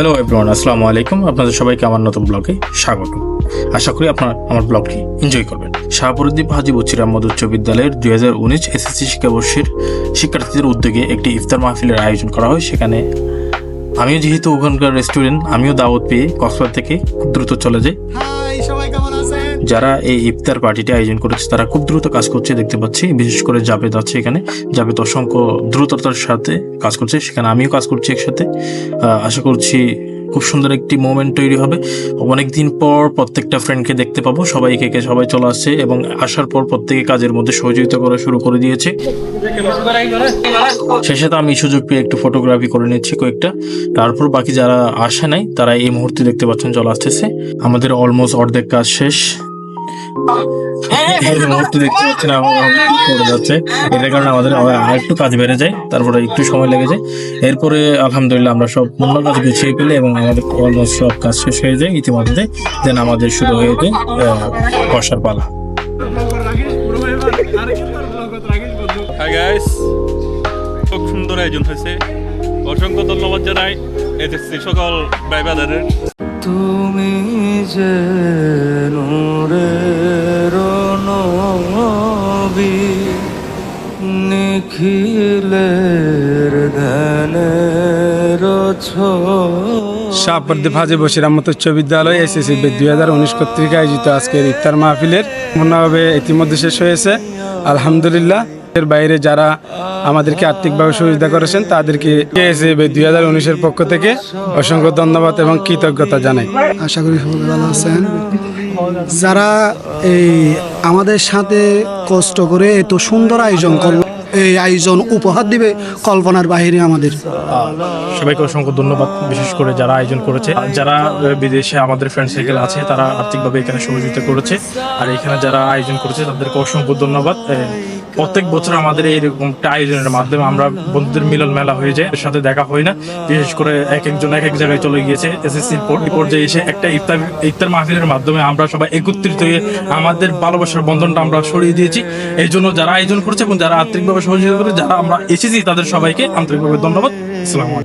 Hello everyone আসসালামু আলাইকুম। আপনাদের সবাইকে আমার নতুন ব্লগে স্বাগত। আশা করি আপনারা আমার ব্লগটি এনজয় করবেন। শাহপুরদ্দীপ হাজি বচির আহমদ উচ্চ বিদ্যালয়ের দুই হাজার উনিশ এসএসসি শিক্ষাবর্ষের শিক্ষার্থীদের উদ্যোগে একটি ইফতার মাহফিলের আয়োজন করা হয়। সেখানে আমিও যেহেতু ওখানকার রেস্টুরেন্ট আমিও দাওয়াত পেয়ে কক্সবাজার থেকে খুব দ্রুত চলে যাই। যারা এই ইফতার পার্টিটি আয়োজন করেছে, তারা খুব দ্রুত কাজ করছে, দেখতে পাচ্ছি। বিশেষ করে জাবেদ আছে এখানে। জাবেদ অসংখ্য দ্রুততার সাথে কাজ করছে, সেখানে আমিও কাজ করছি একসাথে। আশা করছি খুব সুন্দর একটি মোমেন্ট তৈরি হবে। অনেকদিন পর প্রত্যেকটা ফ্রেন্ডকে দেখতে পাবো। সবাইকে কে সবাই চলে আসছে এবং আসার পর প্রত্যেকে কাজের মধ্যে সহযোগিতা করা শুরু করে দিয়েছে। শেষে তো আমি সুযোগ পেয়ে একটু ফটোগ্রাফি করে নিচ্ছি কয়েকটা। তারপর বাকি যারা আসে নাই, তারা এই মুহূর্তে দেখতে পাচ্ছেন, চলে আসতেছে। আমাদের অলমোস্ট অর্ধেক কাজ শেষ। এই মুহূর্তে দেখতে পাচ্ছেন আমার পড়ে যাচ্ছে। এটার কারণে আমাদের আবার আরেকটু কাজ বেড়ে যায় তারপরে একটু সময় লেগে যায়। এরপরে আলহামদুলিল্লাহ আমরা সব অন্য কাজ গুছিয়ে পেলে এবং আমাদের অলমোস্ট সব কাজ শেষ হয়ে যায় ইতিমধ্যে দেন আমাদের শুরু হয়ে যায় বসার পালা। গাইস খুব সুন্দর আয়োজন হয়েছে। অসংখ্য ধন্যবাদ জানাই এসএসসি সকল ভাই বাজারের তুমি যে নবী নিখিলের ধ্যানের শাহপর্দীপ হাজি বসির আহমদ উচ্চ বিদ্যালয় এসএসসি দুই হাজার উনিশ কর্তৃক আয়োজিত আজকের ইফতার মাহফিলের। পূর্ণভাবে ইতিমধ্যে শেষ হয়েছে। আলহামদুলিল্লাহ। এর বাইরে যারা আমাদেরকে আর্থিকভাবে সহযোগিতা করেছেন তাদেরকে এসএসসি দুই হাজার উনিশের পক্ষ থেকে অসংখ্য ধন্যবাদ এবং কৃতজ্ঞতা জানাই। আশা করি সবাই ভালো আছেন। যারা এই আমাদের সাথে কষ্ট করে এত সুন্দর আয়োজন করল এই আয়োজন উপহার দিবে কল্পনার বাহিরে আমাদের। সবাইকে অসংখ্য ধন্যবাদ বিশেষ করে যারা আয়োজন করেছে। যারা বিদেশে আমাদের ফ্রেন্ড সার্কেল আছে তারা আর্থিকভাবে এখানে সহযোগিতা করেছে। আর এখানে যারা আয়োজন করেছে তাদেরকে অসংখ্য ধন্যবাদ। প্রত্যেক বছর আমাদের এইরকম একটা আয়োজনের মাধ্যমে আমরা বন্ধুদের মিলন মেলা হয়ে যায়, এর সাথে দেখা হয় না। বিশেষ করে এক একজন এক এক জায়গায় চলে গিয়েছে, এসএসসি পর্যায়ে এসে একটা ইফতার ইফতার মাহফিলের মাধ্যমে আমরা সবাই একত্রিত হয়ে আমাদের ভালোবাসার বন্ধনটা আমরা সরিয়ে দিয়েছি। এই জন্য যারা আয়োজন করছে এবং যারা আর্থিকভাবে সহযোগিতা করে যারা আমরা এসেছি, তাদের সবাইকে আন্তরিকভাবে ধন্যবাদ। আসসালামু